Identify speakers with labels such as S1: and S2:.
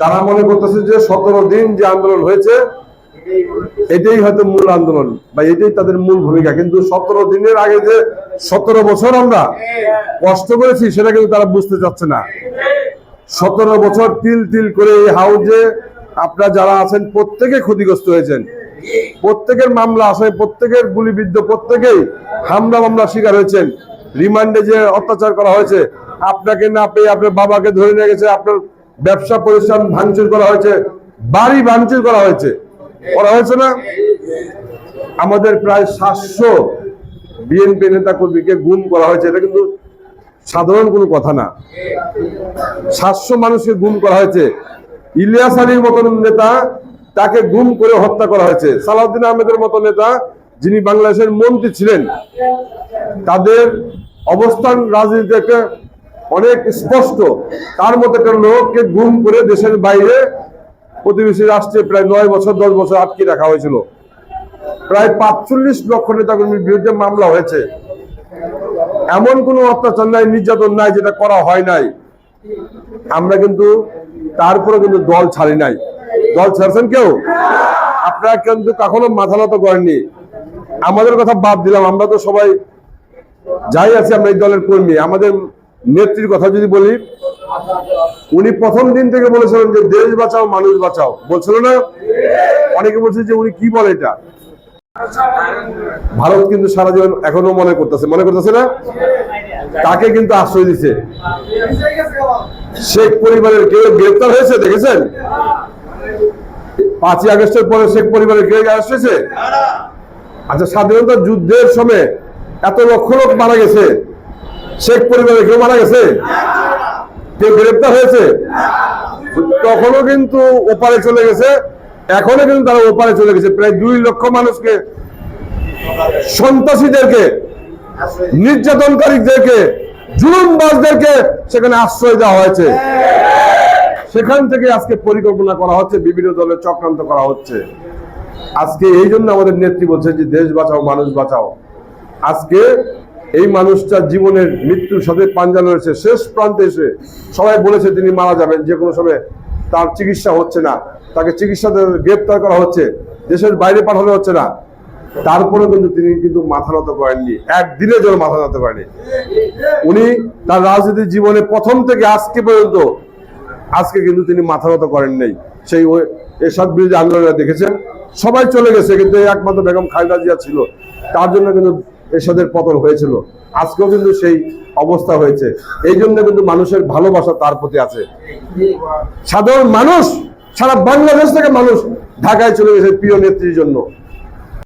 S1: তারা মনে করতেছে যে সতেরো দিন যে আন্দোলন হয়েছে, এটাই হয়তো মূল আন্দোলন বা এটাই তাদের মূল ভূমিকা। কিন্তু সতেরো দিনের আগে যে সতেরো বছর আমরা কষ্ট করেছি, সেটা কিন্তু তারা বুঝতে চাচ্ছে না। সতেরো বছর তিল তিল করে এই হাউজে আপনারা যারা আছেন, প্রত্যেকে ক্ষতিগ্রস্ত হয়েছেন। প্রত্যেকের মামলা আছে প্রত্যেকের গুলিবিদ্ধ, প্রত্যেকেই হামলা মামলা শিকার হয়েছেন। রিমান্ডে যে অত্যাচার করা হয়েছে, আপনাকে না পেয়ে আপনার বাবাকে ধরে নিয়ে গেছে, আপনার ব্যবসা প্রতিষ্ঠান ভাঙচুর করা হয়েছে, বাড়ি ভাঙচুর করা হয়েছে। করা হয়েছে না? আমাদের প্রায় সাতশো বিএনপি নেতা কর্মীকে গুম করা হয়েছে, এটা কিন্তু সাধারণ কোনো কথা না। সাতশো মানুষকে গুম করা হয়েছে। ইলিয়াস আলীর মতন নেতা তাকে গুম করে হত্যা করা হয়েছে। সালাউদ্দিন আহমেদের মতো নেতা যিনি বাংলাদেশের মন্ত্রী ছিলেন, তাদের অবস্থান রাজনীতিতে অনেক স্পষ্ট। তার মতো একটা লোককে গুম করে দেশের বাইরে প্রতিবেশী রাষ্ট্রে প্রায় নয় বছর, দশ বছর আটকে রাখা হয়েছিল। প্রায় পাঁচচল্লিশ লক্ষ নেতাকর্মীর বিরুদ্ধে মামলা হয়েছে। এমন কোনো অত্যাচার নাই, নির্যাতন নাই, যেটা করা হয় নাই। আমরা কিন্তু তারপরে কিন্তু দল ছাড়ি নাই। দল ছাড়ছেন কেউ? আপনারা কিন্তু কখনো মাথা নত করেননি। আমাদের কথা বাদ দিলাম, আমরা তো সবাই যাই আছি, আমরা এই দলের কর্মী। আমাদের নেত্রীর কথা যদি বলি, উনি প্রথম দিন থেকে বলেছিলেন যে, দেশ বাঁচাও, মানুষ বাঁচাও। বলছিল না? অনেকে বলছে যে, উনি কি বলে এটা? ভারত কিন্তু সারা জীবন এখনও মনে করতেছে। মনে করতেছে না? তাকে কিন্তু আশ্রয় দিছে। শেখ পরিবারের কেউ গ্রেপ্তার হয়েছে, দেখেছেন? পাঁচই আগস্টের পরে শেখ পরিবারের কেউ হয়েছে? আচ্ছা স্বাধীনতা যুদ্ধের সময় এত লক্ষ লোক মারা গেছে। শেখ পরিবারে কেউ মারা গেছে? কেউ গ্রেপ্তার হয়েছে? তখনও কিন্তু ওপারে চলে গেছে এখনও কিন্তু তারা ওপারে চলে গেছে। প্রায় দুই লক্ষ মানুষকে, সন্ত্রাসীদেরকে, নির্যাতনকারীদেরকে, জুলুমবাজদেরকে সেখানে আশ্রয় দেওয়া হয়েছে। সেখান থেকে আজকে পরিকল্পনা করা হচ্ছে, বিভিন্ন দলের চক্রান্ত করা হচ্ছে। আজকে এই জন্য আমাদের নেত্রী বলছে যে, দেশ বাঁচাও, মানুষ বাঁচাও। আজকে এই মানুষটা জীবনের মৃত্যুর সাথে পাঞ্জা রয়েছে। শেষ প্রান্তে এসে সবাই বলেছে তিনি মারা যাবেন, যে কোনো সময় তার চিকিৎসা হচ্ছে না। তাকে চিকিৎসা গ্রেপ্তার করা হচ্ছে, দেশের বাইরে পাঠানো হচ্ছে না। তারপরে কিন্তু তিনি কিন্তু মাথা নত করেননি। একদিনের জন্য মাথা নত করেনি উনি তার রাজনীতির জীবনে প্রথম থেকে আজকে পর্যন্ত, আজকে কিন্তু তিনি মাথা নত করেন নাই। সেই এরশাদ বিরোধী আন্দোলনে দেখেছেন। সবাই চলে গেছে, কিন্তু একমাত্র বেগম খালেদা জিয়া ছিল। তার জন্য কিন্তু এরশাদের পতন হয়েছিল। আজকেও কিন্তু সেই অবস্থা হয়েছে। এই জন্য কিন্তু মানুষের ভালোবাসা তার প্রতি আছে। সাধারণ মানুষ, সারা বাংলাদেশ থেকে মানুষ ঢাকায় চলে গেছে প্রিয় নেত্রীর জন্য।